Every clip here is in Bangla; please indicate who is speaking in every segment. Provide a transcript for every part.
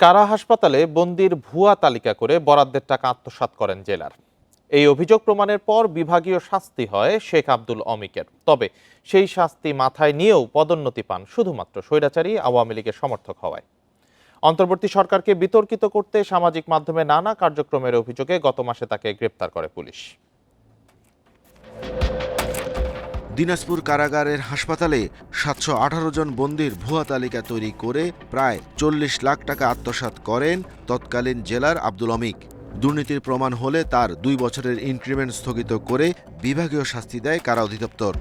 Speaker 1: কারা হাসপাতালে বন্দির ভুয়া তালিকা করে বরাদ্দের টাকা আত্মসাৎ করেন জেলার? এই অভিযোগ প্রমাণের পর বিভাগীয় শাস্তি হয় শেখ আব্দুল অমিকের। তবে সেই শাস্তি মাথায় নিয়েও পদোন্নতি পান শুধুমাত্র স্বৈরাচারী, আওয়ামী লীগের সমর্থক হওয়ায়। অন্তর্বর্তী সরকারকে বিতর্কিত করতে সামাজিক মাধ্যমে নানা কার্যক্রমের অভিযোগে গত মাসে তাকে গ্রেপ্তার করে পুলিশ।
Speaker 2: দিনাজপুর কারাগারের হাসপাতালে সাতশো আঠারো জন বন্দির ভুয়া তালিকা তৈরি করে প্রায় চল্লিশ লাখ টাকা আত্মসাৎ করেন তৎকালীন জেলার আব্দুল অমিক। দুর্নীতির প্রমাণ হলে তার দুই বছরের ইনক্রিমেন্ট স্থগিত করে বিভাগীয় শাস্তি দেয় কারা অধিদপ্তর।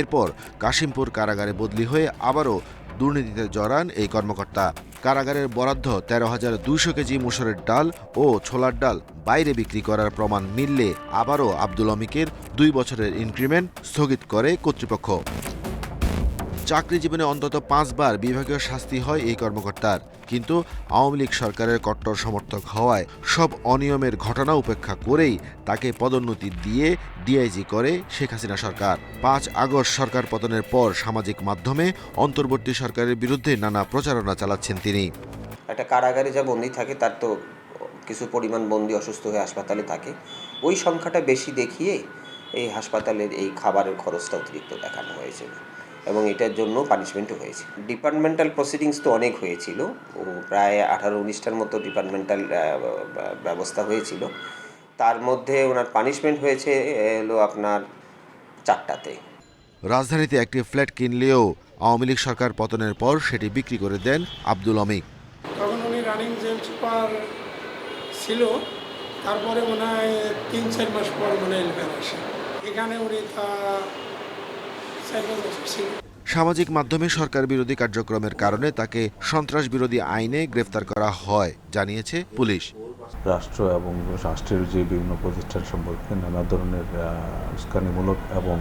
Speaker 2: এরপর কাশিমপুর কারাগারে বদলি হয়ে আবারও দুর্নীতিতে জড়ান এই কর্মকর্তা। কারাগারের বরাদ্দ তেরো হাজার দুইশো কেজি মুসুরের ডাল ও ছোলার ডাল বাইরে বিক্রি করার প্রমাণ মিললে আবারও আব্দুল অমিকের দুই বছরের ইনক্রিমেন্ট স্থগিত করে কর্তৃপক্ষ। চাকরি জীবনে অন্তত পাঁচবার বিভাগীয় শাস্তি হয় এই কর্মকর্তার। কিন্তু আওয়ামী লীগ সরকারের কট্টর সমর্থক হওয়ায় সব অনিয়মের ঘটনা উপেক্ষা করেই তাকে পদোন্নতি দিয়ে ডিআইজি করে শেখ হাসিনা সরকার। পাঁচ আগস্ট সরকার পতনের পর সামাজিক মাধ্যমে অন্তর্বর্তী সরকারের বিরুদ্ধে নানা প্রচারণা চালাচ্ছেন তিনি।
Speaker 3: একটা কারাগারে যা বন্দি থাকে, তার তো কিছু পরিমাণ বন্দি অসুস্থ হয়ে হাসপাতালে থাকে। ওই সংখ্যাটা বেশি দেখিয়ে এই হাসপাতালের এই খাবারের খরচটা অতিরিক্ত দেখানো হয়েছিল এবং এটার জন্য পানিশমেন্টও হয়েছে। ডিপার্টমেন্টাল প্রসিডিংস তো অনেক হয়েছিল। প্রায় আঠারো উনিশটার মতো ডিপার্টমেন্টাল ব্যবস্থা হয়েছিল। তার মধ্যে ওনার পানিশমেন্ট হয়েছে হলো আপনার চারটাতে।
Speaker 2: রাজধানীতে একটি ফ্ল্যাট কিনলেও আওয়ামী লীগ সরকার পতনের পর সেটি বিক্রি করে দেন আব্দুল অমিক
Speaker 4: তখন উনি রানিং জেল সুপার ছিল। তারপরে মনে হয় তিন চার মাস পর মনে হয় এখানে উনি তা চার পাঁচ বছর ছিল
Speaker 2: সামাজিক মাধ্যমে সরকার বিরোধী কার্যক্রমের কারণে তাকে সন্ত্রাস বিরোধী আইনে গ্রেফতার করা হয়, জানিয়েছে পুলিশ।
Speaker 5: রাষ্ট্র এবং রাষ্ট্রের যে বিভিন্ন প্রতিষ্ঠান সম্পর্কে নানা ধরনের উস্কানিমূলক এবং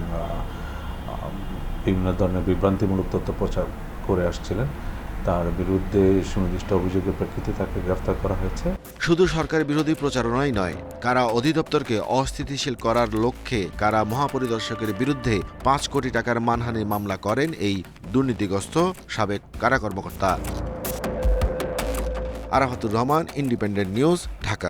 Speaker 5: বিভিন্ন ধরনের বিভ্রান্তিমূলক তথ্য প্রচার করে আসছিলেন। তার বিরুদ্ধে সুনির্দিষ্ট অভিযোগের প্রেক্ষিতে তাকে গ্রেফতার করা হয়েছে।
Speaker 2: শুধু সরকার বিরোধী প্রচারণাই নয়, কারা অধিদপ্তরকে অস্থিতিশীল করার লক্ষ্যে কারা মহাপরিদর্শকের বিরুদ্ধে পাঁচ কোটি টাকার মানহানি মামলা করেন এই দুর্নীতিগ্রস্ত সাবেক কারা কর্মকর্তা। Arafatur Rahman, independent news, Dhaka.